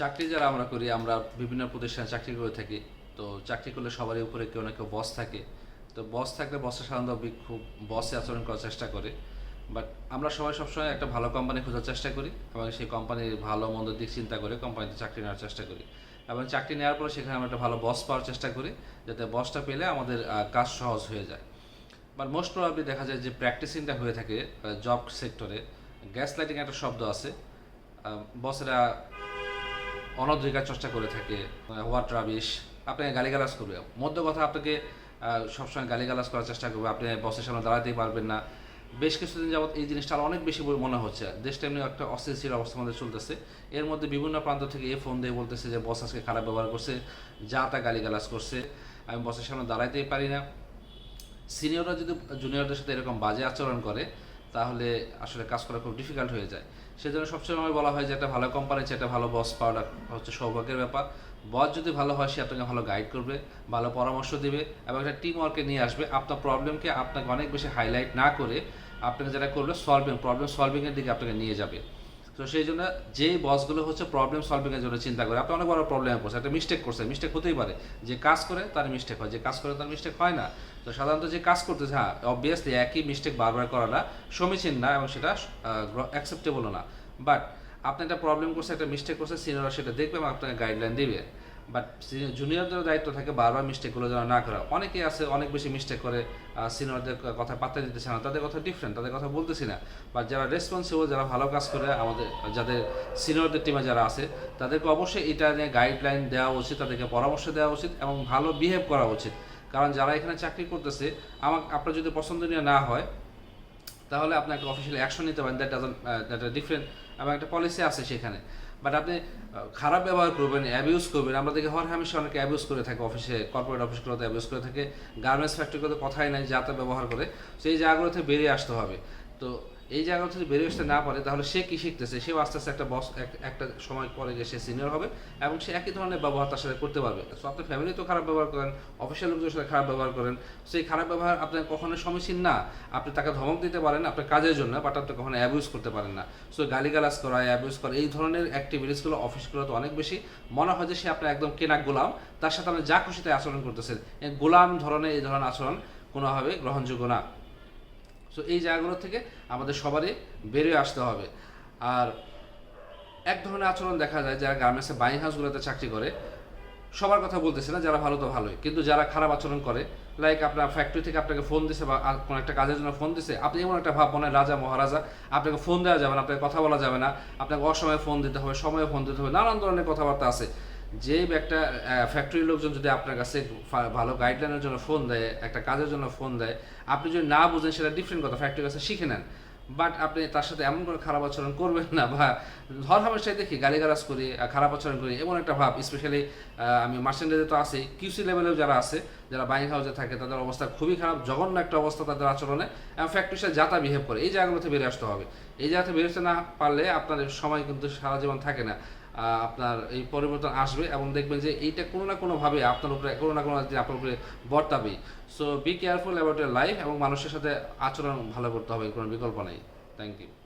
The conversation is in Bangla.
চাকরি যারা আমরা করি, আমরা বিভিন্ন প্রতিষ্ঠানে চাকরি করে থাকি। তো চাকরি করলে সবারই উপরে কেউ না কেউ বস থাকে। তো বস থাকলে বসের সাধারণত খুব বসে আচরণ করার চেষ্টা করে। বাট আমরা সবাই সবসময় একটা ভালো কোম্পানি খোঁজার চেষ্টা করি এবং সেই কোম্পানির ভালো মন্দ দিক চিন্তা করে কোম্পানিতে চাকরি নেওয়ার চেষ্টা করি। এবং চাকরি নেওয়ার পরে সেখানে আমরা একটা ভালো বস পাওয়ার চেষ্টা করি, যাতে বসটা পেলে আমাদের কাজ সহজ হয়ে যায়। বাট মোস্ট প্রবাবলি দেখা যায় যে প্র্যাকটিসিংটা হয়ে থাকে জব সেক্টরে গ্যাস লাইটিং একটা শব্দ আছে। বসেরা অনধিকার চর্চা করে থাকে হোয়াট রাবিশ। আপনাকে গালিগালাজ করবে। মধ্য কথা আপনাকে সবসময় গালিগালাজ করার চেষ্টা করবে। আপনি বসের সামনে দাঁড়াতেই পারবেন না। বেশ কিছুদিন যাবত এই জিনিসটা আরও অনেক বেশি মনে হচ্ছে। দেশটা এমনি একটা অস্থিতিশীল অবস্থা মধ্যে চলতেছে। এর মধ্যে বিভিন্ন প্রান্ত থেকে এ ফোন দিয়ে বলতেছে যে, বস আজকে খারাপ ব্যবহার করছে, যা তা গালিগালাজ করছে। আমি বসের সামনে দাঁড়াইতেই পারি না। সিনিয়ররা যদি জুনিয়রদের সাথে এরকম বাজে আচরণ করে তাহলে আসলে কাজ করা খুব ডিফিকাল্ট হয়ে যায়। সেজন্য সবসময় বলা হয় যে, একটা ভালো কোম্পানি একটা ভালো বস পাওয়াটা হচ্ছে সৌভাগ্যের ব্যাপার। বস যদি ভালো হয়, সে আপনাকে ভালো গাইড করবে, ভালো পরামর্শ দেবে এবং একটা টিম ওয়ার্কে নিয়ে আসবে। আপনার প্রবলেমকে আপনাকে অনেক বেশি হাইলাইট না করে আপনাকে যেটা করবে সলভিং প্রবলেম সলভিংয়ের দিকে আপনাকে নিয়ে যাবে। তো সেই জন্য যেই বসগুলো হচ্ছে প্রবলেম সলভিংয়ের জন্য চিন্তা করে, আপনি অনেক বড় প্রবলেমে পড়ছে একটা মিস্টেক করছে মিস্টেক হতেই পারে। যে কাজ করে তার মিস্টেক হয়, যে কাজ করে তার মিস্টেক হয় না। তো সাধারণত যে কাজ করতেছে হ্যাঁ অবভিয়াসলি একই মিস্টেক বারবার করাটা সমীচীন না এবং সেটা অ্যাকসেপ্টেবলও না। বাট আপনি একটা প্রবলেম করছে একটা মিস্টেক করছে সিনিয়ররা সেটা দেখবে এবং আপনাকে গাইডলাইন দিবে। বাট জুনিয়রদের দায়িত্ব থাকে বারবার মিস্টেকগুলো যেন না করা। অনেকেই আছে, অনেক বেশি মিস্টেক করে সিনিয়রদের কথা পাত্তা দিতেছে না। তাদের কথা ডিফারেন্ট তাদের কথা বলতেছি না। বা যারা রেসপন্সিবল যারা ভালো কাজ করে, আমাদের, যাদের সিনিয়রদের টিমে যারা আছে, তাদেরকে অবশ্যই এটা নিয়ে গাইডলাইন দেওয়া উচিত, তাদেরকে পরামর্শ দেওয়া উচিত এবং ভালো বিহেভ করা উচিত। কারণ যারা এখানে চাকরি করতেছে আমার আপনার যদি পছন্দনীয় না হয়, তাহলে আপনাকে অফিসিয়াল অ্যাকশন নিতে পারেন। দ্যাট ডাজন দ্যাট ডিফারেন্ট এবং একটা পলিসি আছে সেখানে। বাট আপনি খারাপ ব্যবহার করবেন অ্যাবিউজ করবেন, আমরা দেখি হর হামেশা অনেকে অ্যাবিউজ করে থাকে অফিসে কর্পোরেট অফিসগুলোতে অ্যাবিউজ করে থাকে গার্মেন্টস ফ্যাক্টরিগুলোতে কথাই নাই, যা তা ব্যবহার করে। সেই জায়গাগুলো থেকে বেরিয়ে আসতে হবে। তো এই জায়গাগুলো থেকে বেরিয়ে আসতে না পারে, তাহলে সে কি শিখতেছে? সেও আস্তে আস্তে একটা বস একটা সময় পরে গিয়ে সে সিনিয়র হবে এবং সে একই ধরনের ব্যবহার তার সাথে করতে পারবে। সো আপনার ফ্যামিলি তো খারাপ ব্যবহার করেন অফিসিয়াল লোকদের সাথে খারাপ ব্যবহার করেন সেই খারাপ ব্যবহার আপনার কখনো সমীচীন না। আপনি তাকে ধমক দিতে পারেন আপনার কাজের জন্য বাট আপনি কখনো অ্যাবিউজ করতে পারেন না। সো গালিগালাজ করা অ্যাবিউজ করা, এই ধরনের অ্যাক্টিভিটিসগুলো অফিসগুলোতে অনেক বেশি। মনে হয় যে সে আপনার একদম কেনা গোলাম। তার সাথে আপনি যা খুশিতে আচরণ করতেছেন। গোলাম ধরনের এই ধরনের আচরণ কোনোভাবে গ্রহণযোগ্য না। সো এই জায়গাগুলো থেকে আমাদের সবারই বেরিয়ে আসতে হবে। আর এক ধরনের আচরণ দেখা যায় যারা গার্মেন্টসে বাইং হাউসগুলোতে চাকরি করে, সবার কথা বলতেছে না, যারা ভালো তো ভালোই। কিন্তু যারা খারাপ আচরণ করে লাইক আপনার ফ্যাক্টরি থেকে আপনাকে ফোন দিছে বা কোনো একটা কাজের জন্য ফোন দিছে, আপনি এমন একটা ভাব মনে রাজা মহারাজা, আপনাকে ফোন দেওয়া যাবে না, আপনাকে কথা বলা যাবে না, আপনাকে অসময়ে ফোন দিতে হবে, সময়ে ফোন দিতে হবে। নানান ধরনের কথাবার্তা আছে। যে একটা ফ্যাক্টরির লোকজন যদি আপনার কাছে ভালো গাইডলাইনের জন্য ফোন দেয়, একটা কাজের জন্য ফোন দেয়, আপনি যদি না বুঝেন সেটা ডিফারেন্ট কথা ফ্যাক্টরির কাছে শিখে নেন। বাট আপনি তার সাথে এমন করে খারাপ আচরণ করবেন না, বা ধর হামেশাই দেখি গালিগালাজ করি খারাপ আচরণ করি, এমন একটা ভাব স্পেশালি আমি মার্চেন্ডাইজে তো আছেই কিউসি লেভেলেও যারা আছে, যারা বাইং হাউসে থাকে, তাদের অবস্থা খুবই খারাপ, জঘন্য একটা অবস্থা তাদের আচরণে, এবং ফ্যাক্টরির সাথে যাতা বিহেভ করে, এই জায়গাগুলোতে বেরিয়ে আসতে হবে। এই জায়গাতে বেরিয়ে আসতে না পারলে আপনার সময় কিন্তু সারা জীবন থাকে না। আপনার এই পরিবর্তন আসবে এবং দেখবেন যে এইটা কোনো না কোনোভাবে আপনার উপরে, কোনো না কোনো আপনার উপরে বর্তাবেই so be careful about life এবং মানুষের সাথে আচরণ ভালো করতে হবে, কোনো বিকল্প নেই। Thank you